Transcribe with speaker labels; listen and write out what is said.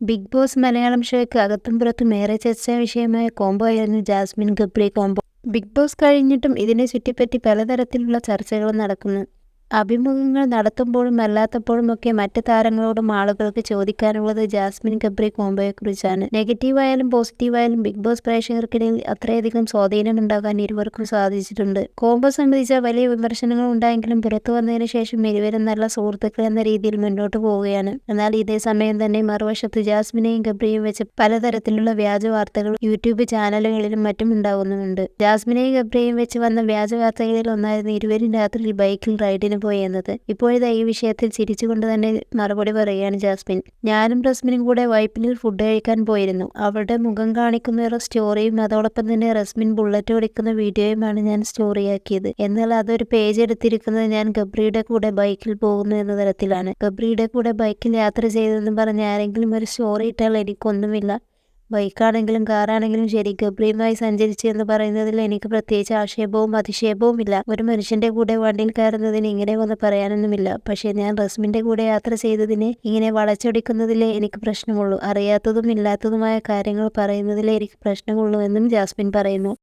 Speaker 1: Big boss Malayalam ഷോയ്ക്ക് അകത്തും പുറത്തും ഏറെ ചർച്ചാ വിഷയമായ കോംബോ ആയിരുന്നു Jasmin Gabri combo Bigg Boss കഴിഞ്ഞിട്ടും ഇതിനെ ചുറ്റിപ്പറ്റി പലതരത്തിലുള്ള ചർച്ചകളും നടക്കുന്നു. അഭിമുഖങ്ങൾ നടത്തുമ്പോഴും അല്ലാത്തപ്പോഴുമൊക്കെ മറ്റ് താരങ്ങളോടും ആളുകൾക്ക് ചോദിക്കാനുള്ളത് ജാസ്മിൻ ഗബ്രി കോംബോയെക്കുറിച്ചാണ് നെഗറ്റീവായാലും പോസിറ്റീവായാലും ബിഗ് ബോസ് പ്രേക്ഷകർക്കിടയിൽ അത്രയധികം സ്വാധീനം ഉണ്ടാകാൻ ഇരുവർക്കും സാധിച്ചിട്ടുണ്ട്. കോംബോ സംബന്ധിച്ച വലിയ വിമർശനങ്ങൾ ഉണ്ടായെങ്കിലും പുറത്തു വന്നതിന് ശേഷം ഇരുവരും നല്ല സുഹൃത്തുക്കൾ എന്ന രീതിയിൽ മുന്നോട്ട് പോവുകയാണ്. എന്നാൽ ഇതേ സമയം തന്നെ മറുവശത്ത് ജാസ്മിനെയും ഗബ്രിയും വെച്ച് പലതരത്തിലുള്ള വ്യാജ വാർത്തകൾ യൂട്യൂബ് ചാനലുകളിലും മറ്റും ഉണ്ടാകുന്നുമുണ്ട് ജാസ്മിനെയും ഗബ്രിയും വെച്ച് വന്ന വ്യാജ വാർത്തകളിൽ ഒന്നായിരുന്നു ഇരുവരും രാത്രിയിൽ ബൈക്കിൽ റൈഡിന് പോയി എന്നത്. ഇപ്പോഴിതാ ഈ വിഷയത്തിൽ ചിരിച്ചുകൊണ്ട് തന്നെ മറുപടി പറയുകയാണ് ജാസ്മിൻ. ഞാനും റസ്മിനും കൂടെ വൈപ്പിനിൽ ഫുഡ് കഴിക്കാൻ പോയിരുന്നു. അവരുടെ മുഖം കാണിക്കുന്ന ഒരു സ്റ്റോറിയും അതോടൊപ്പം തന്നെ റസ്മിൻ ബുള്ളറ്റ് ഓടിക്കുന്ന വീഡിയോയുമാണ് ഞാൻ സ്റ്റോറിയാക്കിയത് എന്നാൽ അതൊരു പേജ് എടുത്തിരിക്കുന്നത് ഞാൻ ഗബ്രിയുടെ കൂടെ ബൈക്കിൽ പോകുന്നു എന്ന തരത്തിലാണ്. ഗബ്രിയുടെ കൂടെ ബൈക്കിൽ യാത്ര ചെയ്തതെന്ന് പറഞ്ഞ് ആരെങ്കിലും ഒരു സ്റ്റോറി ഇട്ടാൽ എനിക്കൊന്നുമില്ല. ബൈക്കാണെങ്കിലും കാറാണെങ്കിലും ശരി ഗബ്രിയുമായി സഞ്ചരിച്ചു എന്ന് പറയുന്നതിൽ എനിക്ക് പ്രത്യേകിച്ച് ആക്ഷേപവും അതിക്ഷേപവും ഇല്ല. ഒരു മനുഷ്യന്റെ കൂടെ വണ്ടിയിൽ കയറുന്നതിന് ഇങ്ങനെ ഒന്ന് പറയാനൊന്നുമില്ല. പക്ഷേ ഞാൻ റസ്മിന്റെ കൂടെ യാത്ര ചെയ്തതിന് ഇങ്ങനെ വളച്ചൊടിക്കുന്നതിലേ എനിക്ക് പ്രശ്നമുള്ളൂ. അറിയാത്തതും ഇല്ലാത്തതുമായ കാര്യങ്ങൾ പറയുന്നതിലേ എനിക്ക് പ്രശ്നമുള്ളൂ എന്നും ജാസ്മിൻ പറയുന്നു.